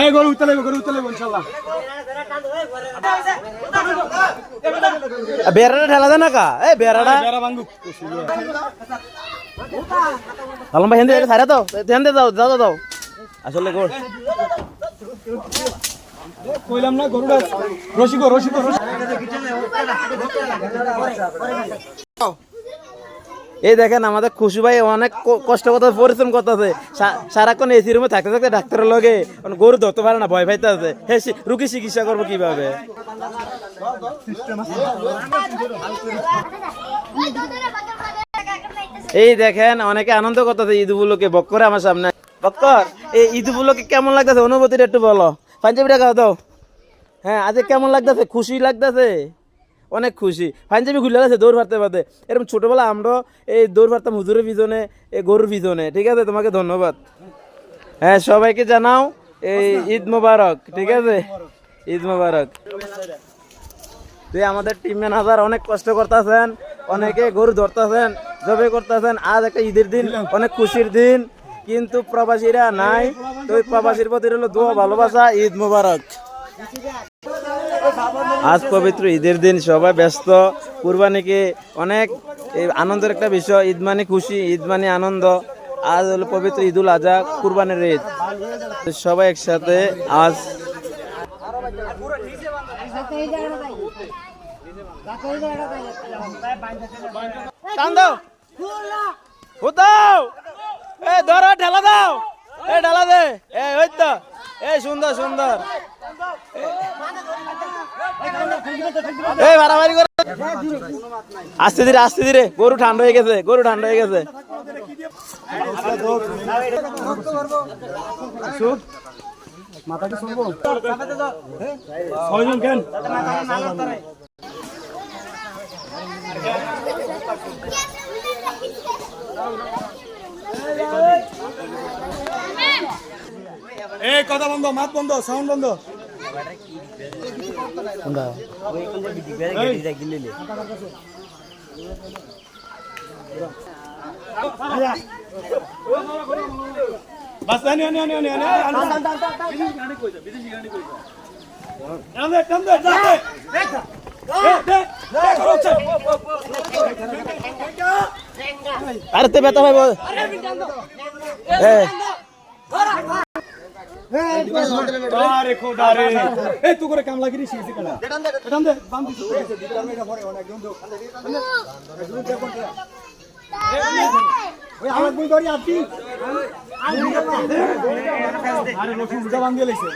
এই গরু উঠতে লাগবে গরু উঠতে লাগবে ইনশাল্লাহ। বেড়াটা ঠেলা দেয় না কা। এই বেড়াটা। বেড়া ভাঙ্গু আলম ভাই হেন্দে সারা তো হেন্দে দাও দাও, দাও। আসলে গোল। কইলাম না গরুটা রসিকো রসিকো রসিকো। এই দেখেন আমাদের খুশি ভাই অনেক কষ্ট করতে পরিশ্রম করতেছে। সারাক্ষণ এসি রুমে থাকতে থাকতে ডাক্তারের লগে গরু ধরতে পারে না, ভয় পাইতে আছে হে সি- রুগী চিকিৎসা করব কীভাবে? এই দেখেন অনেকে আনন্দ করতেছে ঈদ উপলক্ষে। বক্কর আমার সামনে। বক্কর, এই ঈদ উপলক্ষে কেমন লাগতেছে? অনুভূতিটা একটু বলো। পাঞ্জাবিটা খাও দাও। হ্যাঁ আজকে কেমন লাগতেছে? খুশি লাগতেছে? অনেক খুশি। পাঞ্জাবি ঘুরে আছে দৌড় মারতে পারতে এরকম ছোটবেলা আমরা এই দৌড় মারতাম হুজুরের পিছনে এই গরুর পিছনে। ঠিক আছে, তোমাকে ধন্যবাদ। হ্যাঁ সবাইকে জানাও, এই ঈদ মোবারক, ঠিক আছে? ঈদ মোবারক। তুই আমাদের টিম ম্যানেজার অনেক কষ্ট করতেছেন, অনেকে গরু ধরতেছেন, জবে করতেছেন। আজ একটা ঈদের দিন, অনেক খুশির দিন। কিন্তু প্রবাসীরা নাই, তো প্রবাসীর প্রতি হলো দোয়া, ভালোবাসা, ঈদ মোবারক। আজ পবিত্র ঈদের দিন, সবাই ব্যস্ত। কুরবানিকে অনেক আনন্দের একটা বিষয়, ঈদ মানে খুশি, ঈদ মানে আনন্দ। আজ হলো পবিত্র ঈদুল আজহা, কুরবানির ঈদ। সবাই একসাথে আজ এ, ধরো ঢেলা দাও। এ ঢেলা দে। এ, ওই তো। এ, সুন্দর সুন্দর। এই বাড়াবাড়ি করে। আস্তে ধীরে আস্তে ধীরে। গরু ঠান্ডা হয়ে গেছে, গরু ঠান্ডা হয়ে গেছে। এই, কথা বন্ধ, মাত বন্ধ সাউন্ড বন্ধ। বাস আনি আনি আনি আনি বিদেশি গাড়ি আরে এ খোদা রে এই তুই করে কাম লাগি রে শিখছি কেন টান দে বাম দিছ ওই আমার বই ধরি আপনি আরে লক্ষ্মী পূজা বান্ধে লাইছে